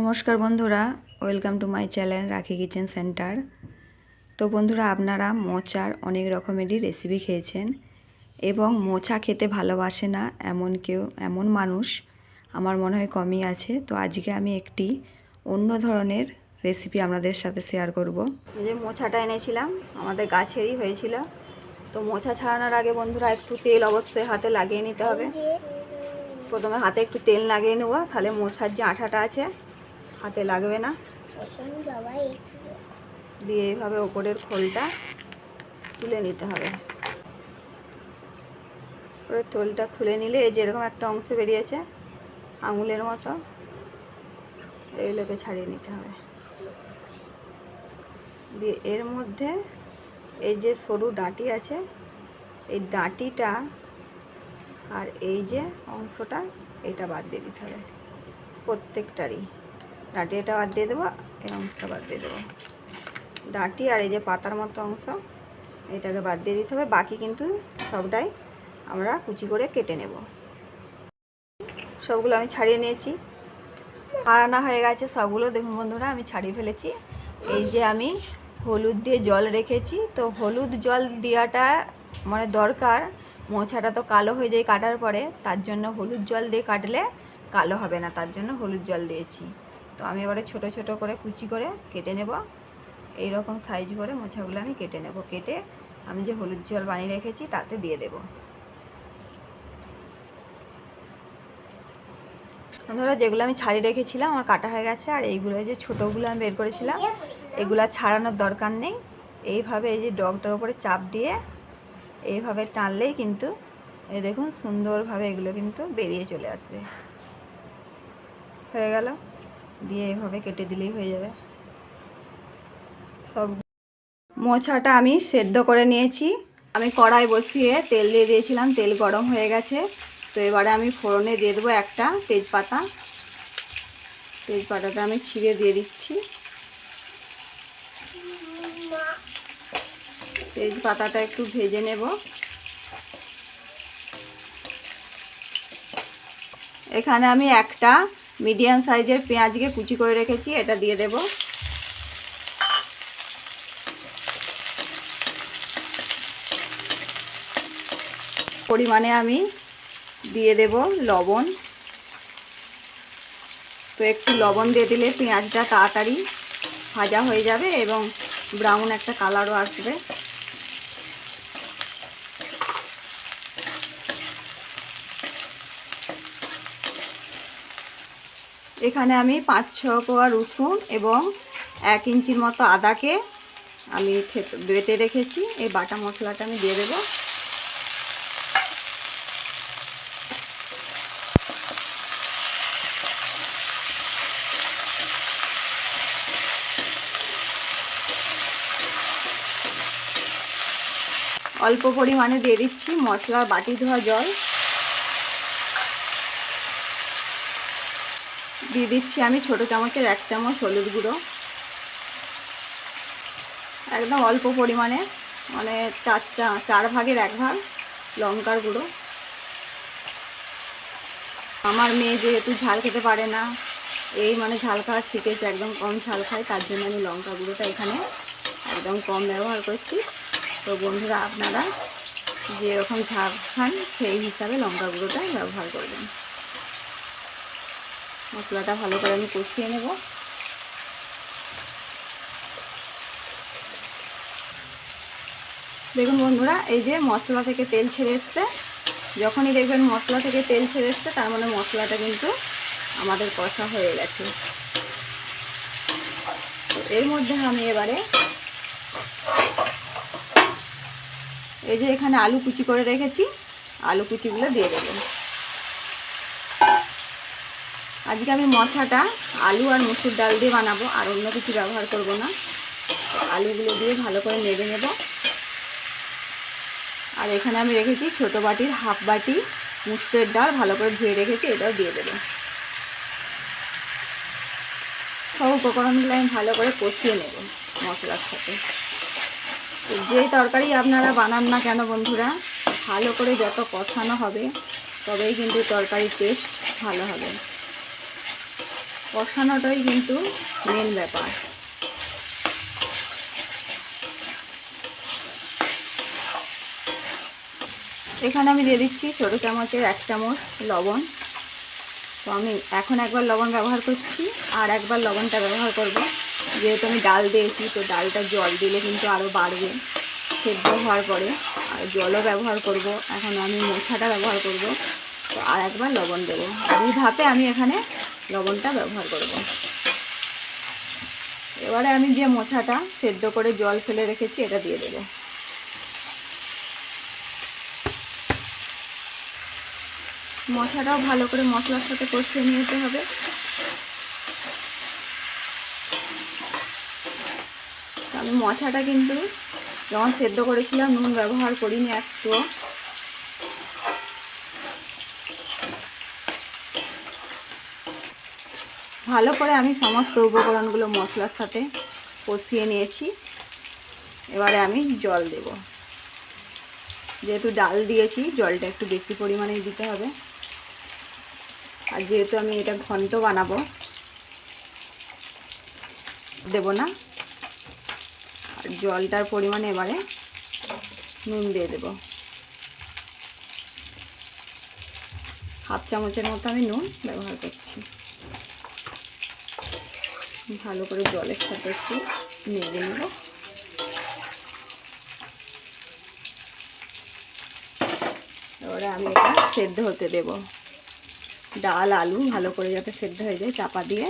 নমস্কার বন্ধুরা, welcome to my channel Rakhi kitchen centre. তো বন্ধুরা, আপনারা মোচার অনেক রকমেরই রেসিপি খেয়েছেন এবং মোচা খেতে ভালোবাসে না এমন কেউ, এমন মানুষ আমার মনে হয় কমই আছে। তো আজকে আমি একটি অন্য ধরনের রেসিপি আপনাদের সাথে শেয়ার করব। এই যে মোচাটা এনেছিলাম, আমাদের গাছেরই হয়েছিল। তো মোচা ছাড়ানোর আগে বন্ধুরা, একটু তেল অবশ্যই হাতে লাগিয়ে নিতে হবে। প্রথমে হাতে একটু তেল লাগিয়ে নেব, তাহলে মশার যে আঠাটা আছে হাতে লাগবে না। দিয়ে এইভাবে ওপরের খোলটা তুলে নিতে হবে। ওপরের তোলটা খুলে নিলে এই যেরকম একটা অংশ বেরিয়েছে, আঙুলের মতো, এগুলোকে ছাড়িয়ে নিতে হবে। দিয়ে এর মধ্যে এই যে সরু ডাঁটি আছে, এই ডাঁটিটা আর এই যে অংশটা, এটা বাদ দিয়ে দিতে হবে। প্রত্যেকটারই। ডাঁটি এটা বাদ দিয়ে দেবো, এই অংশটা বাদ দিয়ে দেবো। ডাটি আর এই যে পাতার মতো অংশ, এটাকে বাদ দিয়ে দিতে হবে, বাকি কিন্তু সবটাই আমরা কুচি করে কেটে নেব। সবগুলো আমি ছাড়িয়ে নিয়েছি। আনা হয়ে গেছে সবগুলো, দেখুন বন্ধুরা, আমি ছাড়িয়ে ফেলেছি। এই যে আমি হলুদ দিয়ে জল রেখেছি, তো হলুদ জল দেওয়াটা মানে দরকার মোছাটা তো কালো হয়ে যায় কাটার পরে, তার জন্য হলুদ জল দিয়ে কাটলে কালো হবে না, তার জন্য হলুদ জল দিয়েছি। তো আমি এবারে ছোট ছোট করে কুচি করে কেটে নেব। এই রকম সাইজ করে মোছাগুলো আমি কেটে নেব। কেটে আমি যে হলুদ জল বানিয়ে রেখেছি তাতে দিয়ে দেব। ধরো যেগুলো আমি ছাড়িয়ে রেখেছিলাম, আমার কাটা হয়ে গেছে, আর এইগুলো যে ছোটোগুলো আমি বের করেছিলাম, এগুলো ছাড়ানোর দরকার নেই। এইভাবে এই যে ডগটার উপরে চাপ দিয়ে এইভাবে টানলেই কিন্তু এই দেখুন সুন্দরভাবে এগুলো কিন্তু বেরিয়ে চলে আসবে। হয়ে গেল? দিয়ে এইভাবে কেটে দিলেই হয়ে যাবে। সব মোছাটা আমি সেদ্ধ করে নিয়েছি। আমি কড়াই বসিয়ে তেল দিয়ে দিয়েছিলাম, তেল গরম হয়ে গেছে। তো এবারে আমি ফোড়নে দিয়ে দেবো একটা তেজপাতা। তেজপাতাটা আমি ছিঁড়ে দিয়ে দিচ্ছি। তেজপাতাটা একটু ভেজে নেব। এখানে আমি একটা মিডিয়াম সাইজের পেঁয়াজকে কুচি করে রেখেছি, এটা দিয়ে দেব। পরিমাণে আমি দিয়ে দেব লবণ। তো একটু লবণ দিয়ে দিলে পেঁয়াজটা তাড়াতাড়ি ভাজা হয়ে যাবে এবং ব্রাউন একটা কালারও আসবে। এখানে আমি পাঁচ, ছ কোয়া রসুন এবং এক ইঞ্চির মতো আদাকে আমি বেটে রেখেছি। এই বাটা মশলাটা আমি দিয়ে দেবো। অল্প পরিমাণে দিয়ে দিচ্ছি মশলার বাটি ধোয়া জল। দিয়ে দিচ্ছি আমি ছোট চামচের এক চামচ হলুদ গুঁড়ো। একদম অল্প পরিমাণে মানে চার চা, চার ভাগের এক ভাগ লঙ্কার গুঁড়ো। আমার মেয়ে যেহেতু ঝাল খেতে পারে না, এই মানে ঝাল খাওয়া শিখেছে, একদম কম ঝাল খায়, তার জন্য আমি লঙ্কা গুঁড়োটা এখানে একদম কম ব্যবহার করছি। তো বন্ধুরা, আপনারা যেরকম ঝাল খান, সেই হিসাবে লঙ্কা গুঁড়োটা ব্যবহার করবেন। মশলাটা ভালো করে আমি কষিয়ে নেব। দেখুন বন্ধুরা, এই যে মশলা থেকে তেল ছেড়ে এসছে। যখনই দেখবেন মশলা থেকে তেল ছেড়ে এসছে, তার মানে মশলাটা কিন্তু আমাদের কষা হয়ে গেছে। এর মধ্যে আমি এবারে এই যে এখানে আলু কুচি করে রেখেছি, আলু কুচিগুলো দিয়ে দেবেন আজকে আমি মশাটা আলু আর মুসুর ডাল দিয়ে বানাবো, আর অন্য কিছু ব্যবহার করব না। আলুগুলো দিয়ে ভালো করে নেড়ে নেব। আর এখানে আমি রেখেছি ছোট বাটির হাফ বাটি মুসুরের ডাল, ভালো করে ধুয়ে রেখেছি, এটাও দিয়ে দেবো। সব উপকরণগুলো আমি ভালো করে কষিয়ে নেব মশলার সাথে। যে তরকারি আপনারা বানান না কেন বন্ধুরা, ভালো করে যত কষানো হবে, তবেই কিন্তু তরকারির টেস্ট ভালো হবে। কষানোটাই কিন্তু মেন ব্যাপার। এখানে আমি দিয়ে দিচ্ছি ছোটো চামচের এক চামচ লবণ। তো আমি এখন একবার লবণ ব্যবহার করছি আর একবার লবণটা ব্যবহার করব। যেহেতু আমি ডাল দিয়েছি, তো ডালটা জল দিলে কিন্তু আরও বাড়বে, সেদ্ধ হওয়ার পরে। আর জলও ব্যবহার করব। এখন আমি মোছাটা ব্যবহার করব। তো আর একবার লবণ দেবো। দুই ধাপে আমি এখানে লবণটা ব্যবহার করব। এবারে আমি যে মোছাটা সেদ্ধ করে জল ফেলে রেখেছি, এটা দিয়ে দেবো। মশলাটাও ভালো করে মশলার সাথে কষিয়ে নিতে হবে। আমি মশাটা কিন্তু যখন সেদ্ধ করেছিলাম, নুন ব্যবহার করিনি একটু ভালো করে আমি সমস্ত উপকরণগুলো মশলার সাথে কষিয়ে নিয়েছি। এবারে আমি জল দেব। যেহেতু ডাল দিয়েছি, জলটা একটু বেশি পরিমাণে দিতে হবে। আর যেহেতু আমি এটা ঘন্ট বানাবো, দেব না। আর জলটার পরিমাণে এবারে নুন দিয়ে দেব। হাফ চামচের মতো আমি নুন ব্যবহার করছি। ভালো করে জলের সাথে একটু নেড়ে নেব। এবারে আমি এটা সেদ্ধ হতে দেবো। ডাল, আলু ভালো করে যাতে সেদ্ধ হয়ে যায়, চাপা দিয়ে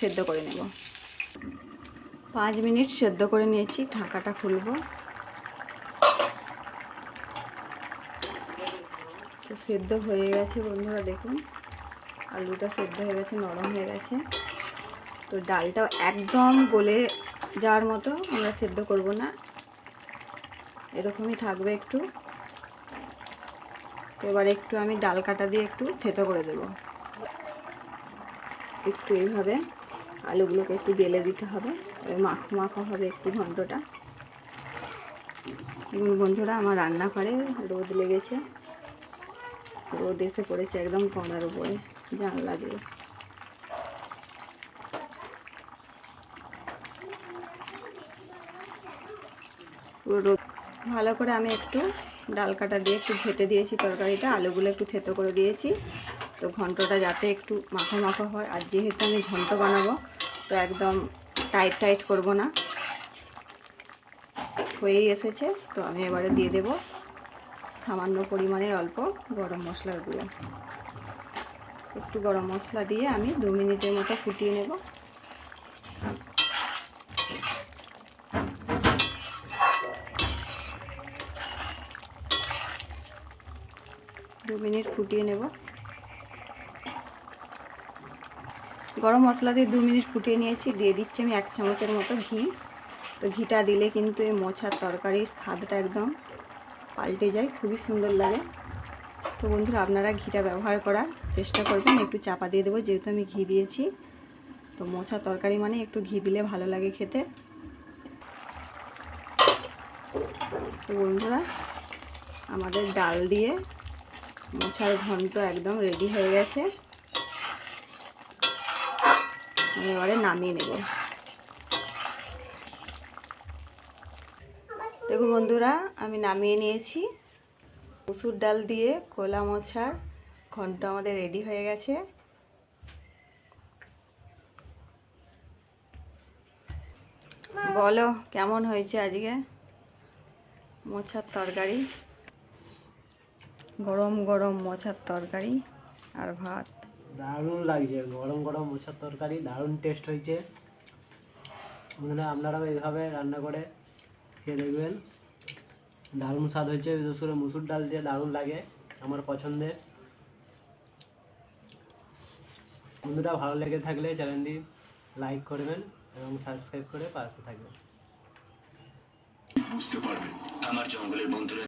সেদ্ধ করে নেব। পাঁচ মিনিট সেদ্ধ করে নিয়েছি, ঢাকাটা খুলব। তো সেদ্ধ হয়ে গেছে বন্ধুরা, দেখুন। আলুটা সেদ্ধ হয়ে গেছে, নরম হয়ে গেছে। তো ডালটাও একদম গলে যাওয়ার মতো আমরা সেদ্ধ করব না। এরকমই থাকবে একটু। এবার একটু আমি ডাল কাটা দিয়ে একটু থেতো করে দেব। একটু এইভাবে আলুগুলোকে একটু বেলে দিতে হবে। মাখো মাখো হবে একটু ঘন্টটা। বন্ধুরা, আমার রান্না করে রোদ লেগেছে। রোদ এসে পড়েছে একদম কড়ার উপরে, জানলা দিয়ে। পুরো রোদ। ভালো করে আমি একটু ডাল কাটা দিয়ে একটু ঘেটে দিয়েছি তরকারিটা, আলুগুলো একটু থেতো করে দিয়েছি। তো ঘন্টটা যাতে একটু মাখো মাখো হয়। আর যেহেতু আমি ঘন্ট বানাবো, তো একদম টাইট টাইট করব না। হয়েই এসেছে। তো আমি এবারে দিয়ে দেব সামান্য পরিমাণের অল্প গরম মশলার গুঁড়ো। একটু গরম মশলা দিয়ে আমি দু মিনিটের মতো ফুটিয়ে নেব। দু মিনিট ফুটিয়ে নেব। গরম মশলা দিয়ে দু মিনিট ফুটিয়ে নিয়েছি। দিয়ে দিচ্ছি আমি এক চামচের মতো ঘি। তো ঘিটা দিলে কিন্তু এই মোছার তরকারির স্বাদটা একদম পাল্টে যায়, খুবই সুন্দর লাগে। তো বন্ধুরা, আপনারা ঘিটা ব্যবহার করার চেষ্টা করবেন। একটু চাপা দিয়ে দেবো, যেহেতু আমি ঘি দিয়েছি। তো মোছা তরকারি মানে একটু ঘি দিলে ভালো লাগে খেতে। তো বন্ধুরা, আমাদের ডাল দিয়ে মোছার ঘন্ট একদম রেডি হয়ে গেছে। আমি এবারে নামিয়ে নেব। দেখুন বন্ধুরা, আমি নামিয়ে নিয়েছি। মুসুর ডাল দিয়ে কোলা মোছার ঘন্ট আমাদের রেডি হয়ে গেছে। বলো, কেমন হয়েছে আজকে? মোছার তরকারি? গরম গরম মোছার তরকারি আর ভাত। দারুণ লাগছে গরম গরম মোছার তরকারি দারুণ টেস্ট হয়েছে। বন্ধুরা আপনারাও এইভাবে রান্না করে খেয়ে দেখবেন। দারুণ স্বাদ হয়েছে বিশেষ করে মুসুর ডাল দিয়ে দারুণ লাগে আমার পছন্দের। বন্ধুরা ভালো লেগে থাকলে চ্যানেলটি লাইক করবেন এবং সাবস্ক্রাইব করে পাশে থাকবেন। বুঝতে পারবেন আমার জঙ্গলের বন্ধুরা